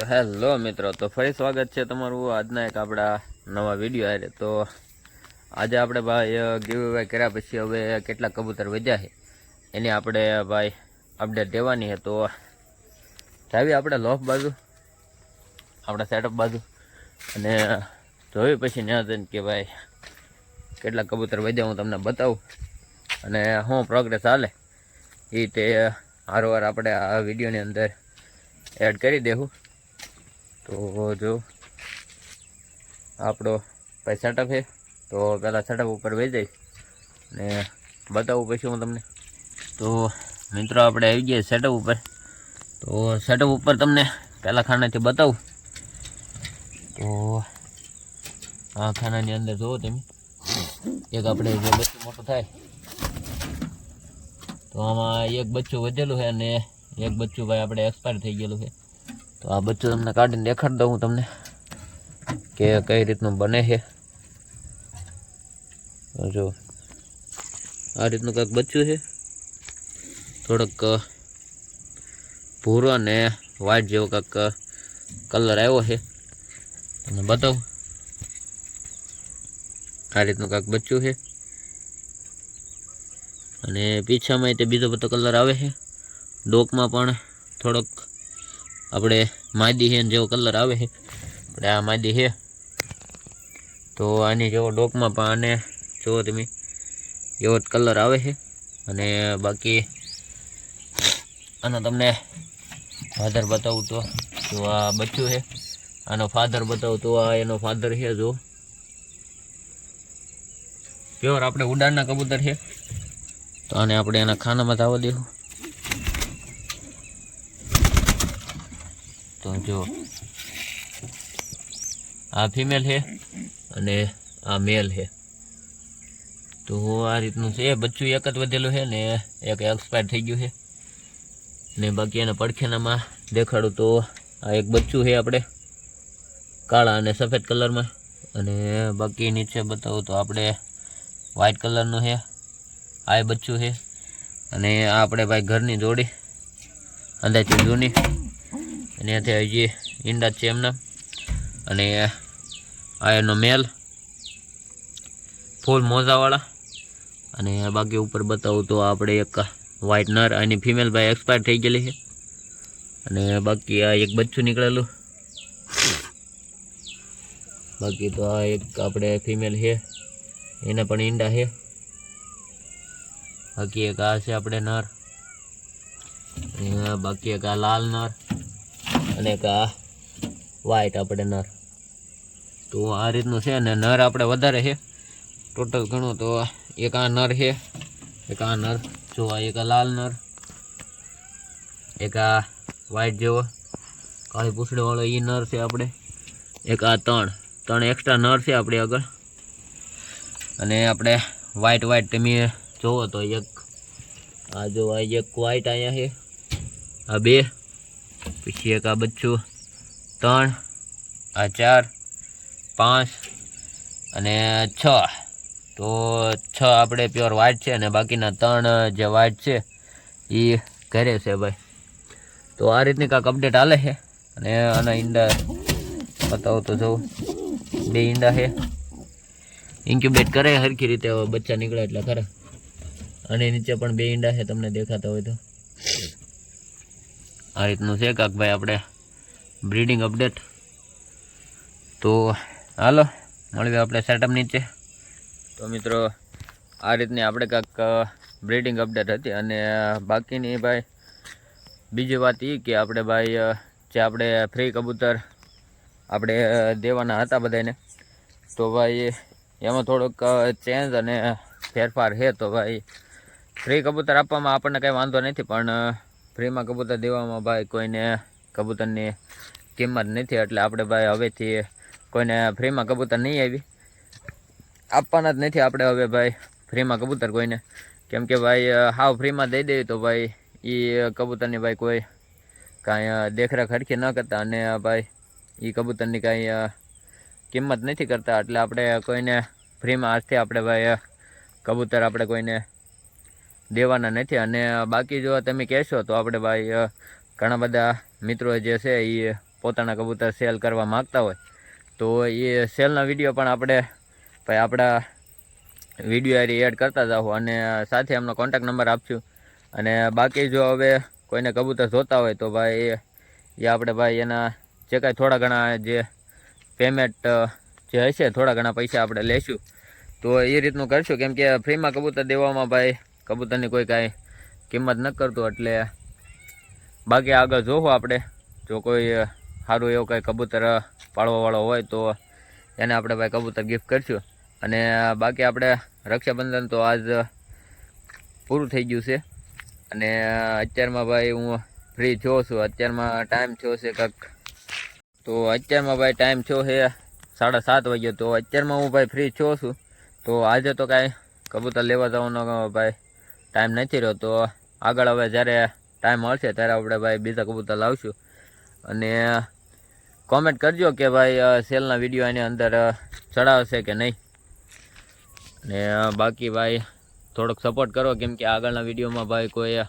તો હેલો મિત્રો, તો ફરી સ્વાગત છે તમારું આજના એક આપણા નવા વીડિયો આરે તો આજે આપણે ભાઈ ગીવ અવે કર્યા પછી હવે કેટલા કબૂતર વધ્યા છે, એની આપણે ભાઈ અપડેટ દેવાની છે. તો જાવી આપણે લોફ બાજુ, આપણા સેટઅપ બાજુ, અને જોયું પછી ત્યાં જઈને કે ભાઈ કેટલા કબૂતર વધ્યા હું તમને બતાવું. અને શું પ્રોગ્રેસ હાલે એ તે હારોવાર આપણે આ વિડીયોની અંદર એડ કરી દેવું તો જો, આપણો ભાઈ સેટઅપ છે, તો પહેલાં સેટઅપ ઉપર વહી જઈશ ને બતાવું પછી હું તમને. તો મિત્રો, આપણે આવી ગયા સેટઅપ ઉપર. તો સેટઅપ ઉપર તમને પહેલાં ખાનાથી બતાવું. તો આ ખાનાની અંદર જુઓ તમે. એક આપણે જે બચ્ચું મોટું થાય, તો આમાં એક બચ્ચું વધેલું છે અને એક બચ્ચું ભાઈ આપણે એક્સપાયર થઈ ગયેલું છે. તો આ બચ્ચું તમને કાઢીને દેખાડી દઉં તમને કે કઈ રીતનું બને છે. જો, આ રીતનું કંઈક બચ્ચું છે. થોડોક ભૂરો અને વ્હાઈટ જેવો કંઈક કલર આવ્યો છે. તમને બતાવું. આ રીતનું કાંઈક બચ્ચું છે. અને પીછામાં તે બીજો બધો કલર આવે છે. ડોકમાં પણ થોડોક આપણે માદી છે જેવો કલર આવે છે આપણે આ માદી છે તો આની જેવો ડોકમાં પણ આને જુઓ તમે, એવો જ કલર આવે છે અને બાકી આનો તમને ફાધર બતાવું તો, જો આ બચ્ચું છે આનો ફાધર બતાવું તો આ એનો ફાધર છે જો. પ્યોર આપણે ઉડાનના કબૂતર છે તો આને આપણે એના ખાનામાં થવા દેવું. તો જો આ ફિમેલ છે અને આ મેલ છે. તો આ રીતનું છે બચ્ચું એક જ વધેલું છે ને એક એક્સપાયર થઈ ગયું છે. ને બાકી એના પડખેનામાં દેખાડું તો આ એક બચ્ચું છે આપણે, કાળા અને સફેદ કલરમાં. અને બાકી નીચે બતાવું તો આપણે વ્હાઈટ કલરનું છે, આ બચ્ચું છે. અને આ આપણે ભાઈ ઘરની જોડી અંદાજથી જૂની. અને ત્યાંથી હજી ઈંડા છે એમના. અને આ એનો મેલ, ફૂલ મોજાવાળા. અને બાકી ઉપર બતાવું તો આપણે એક વ્હાઈટ નર અને ફિમેલ ભાઈ એક્સપાયર થઈ ગયેલી છે. અને બાકી આ એક બચ્ચું નીકળેલું. બાકી તો આ એક આપણે ફિમેલ છે. એના પણ ઈંડા છે. બાકી એક આ છે આપણે નર. બાકી એક આ લાલ નર. અને એક આ વ્હાઈટ આપણે નર. તો આ રીતનું છે અને નર આપણે વધારે છે. ટોટલ ઘણું તો એક આ નર છે, એક આ નર, જો આ એક લાલ નર, એક આ વ્હાઈટ જેવો. કાળી પૂછડીવાળો એ નર છે આપણે. એક આ ત્રણ ત્રણ એક્સ્ટ્રા નર છે આપણે આગળ. અને આપણે વ્હાઈટ વ્હાઈટ તમે જોવો તો એક, આ જો એક વ્હાઈટ અહીંયા છે, આ બે. પછી એક આ બચ્ચું? ત્રણ, આ ચાર, પાંચ અને છ. તો છ આપણે પ્યોર વાટ છે અને બાકીના ત્રણ જે વાટ છે એ ઘરે છે ભાઈ. તો આ રીતની કાંક અપડેટ હાલે છે. અને આના ઈંડા બતાવો તો જોઉં. બે ઈંડા છે. ઇન્ક્યુબેટ કરે હરખી રીતે બચ્ચા નીકળે એટલે ખરા. અને નીચે પણ બે ઈંડા છે, તમને દેખાતા હોય તો. આ રીતનું છે કાકભાઈ આપણે બ્રીડિંગ અપડેટ તો હાલો, મળીએ આપણે સેટઅપ નીચે. તો મિત્રો, આ રીતની આપણે કાંક બ્રીડિંગ અપડેટ હતી અને બાકીની ભાઈ, બીજી વાત એ કે આપણે ભાઈ જે આપણે ફ્રી કબૂતર આપણે દેવાના હતા બધાને તો ભાઈ, એમાં થોડોક ચેન્જ અને ફેરફાર છે. તો ભાઈ ફ્રી કબૂતર આપવામાં આપણને કંઈ વાંધો નથી, પણ ફ્રીમાં કબૂતર દેવામાં ભાઈ કોઈને કબૂતરની કિંમત નથી, એટલે આપણે ભાઈ હવેથી કોઈને ફ્રીમાં કબૂતર નહીં આવી. આપવાના જ નથી આપણે હવે ભાઈ ફ્રીમાં કબૂતર કોઈને. કેમ કે ભાઈ હાવ ફ્રીમાં દઈ દઈએ તો ભાઈ એ કબૂતરની ભાઈ કોઈ કાંઈ દેખરેખ હરખી ન કરતા અને ભાઈ એ કબૂતરની કાંઈ કિંમત નથી કરતા. એટલે આપણે કોઈને ફ્રીમાં આજથી આપણે ભાઈ કબૂતર આપણે કોઈને દેવાના નથી. અને બાકી જો તમે કહેશો તો આપણે ભાઈ ઘણા બધા મિત્રો જે છે એ પોતાના કબૂતર સેલ કરવા માગતા હોય. તો એ સેલના વીડિયો પણ આપણે ભાઈ આપણા વીડિયો હારી એડ કરતા જાઓ અને સાથે એમનો કોન્ટેક્ટ નંબર આપશું અને બાકી જો હવે કોઈને કબૂતર જોતા હોય તો ભાઈ એ આપણે ભાઈ એના જે કાંઈ થોડા ઘણા જે પેમેન્ટ જે હશે થોડા ઘણા પૈસા આપણે લેશું. તો એ રીતનું કરશું. કેમ કે ફ્રીમાં કબૂતર દેવામાં ભાઈ કબૂતરની કોઈ કાંઈ કિંમત ન કરતું એટલે બાકી આગળ જોવું આપણે. જો કોઈ સારું એવું કંઈ કબૂતર પાળવાવાળો હોય તો એને આપણે ભાઈ કબૂતર ગિફ્ટ કરીશું. અને બાકી આપણે રક્ષાબંધન તો આજ પૂરું થઈ ગયું છે. અને અત્યારમાં ભાઈ હું ફ્રી થયો છું. અત્યારમાં ટાઈમ થયો છે કંઈક તો અત્યારમાં ભાઈ ટાઈમ થયો છે સાડા સાત વાગ્યો. તો અત્યારમાં હું ભાઈ ફ્રી થયો છું. તો આજે તો કાંઈ કબૂતર લેવા જવાનો ભાઈ ટાઈમ નથી રહ્યો, તો આગળ હવે જ્યારે ટાઈમ મળશે ત્યારે આપણે ભાઈ બીજા કબૂતર લાવશું. અને કોમેન્ટ કરજો કે ભાઈ સેલના વીડિયો એની અંદર ચડાવશે કે નહીં. ને બાકી ભાઈ, થોડોક સપોર્ટ કરો, કેમ કે આગળના વિડીયોમાં ભાઈ કોઈ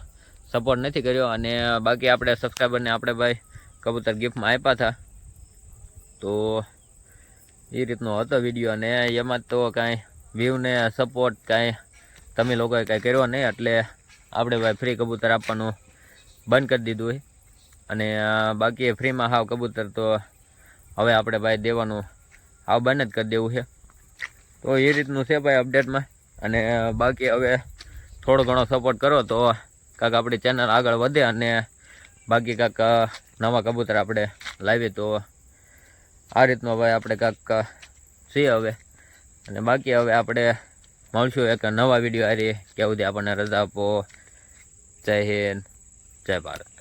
સપોર્ટ નથી કર્યો. અને બાકી આપણે સબસ્ક્રાઈબરને આપણે ભાઈ કબૂતર ગિફ્ટમાં આપ્યા હતા. તો એ રીતનો હતો વીડિયો અને એમાં તો કાંઈ વ્યૂને સપોર્ટ કાંઈ તમે લોકોએ કાંઈ કર્યો નહીં, એટલે આપણે ભાઈ ફ્રી કબૂતર આપવાનું બંધ કરી દીધું હોય અને બાકી ફ્રીમાં હાવ કબૂતર તો હવે આપણે ભાઈ દેવાનું હાવ બંધ જ કરી દેવું છે. તો એ રીતનું છે ભાઈ અપડેટમાં અને બાકી હવે થોડો ઘણો સપોર્ટ કરો તો કાંક આપણી ચેનલ આગળ વધે અને બાકી કાંક નવા કબૂતર આપણે લાવીએ તો આ રીતનો ભાઈ આપણે કાંક છીએ હવે. અને બાકી હવે આપણે મળશું એક નવા વીડિયો હારી. ક્યાં સુધી આપણને રજા આપો. જય હિન્દ. જય ભારત.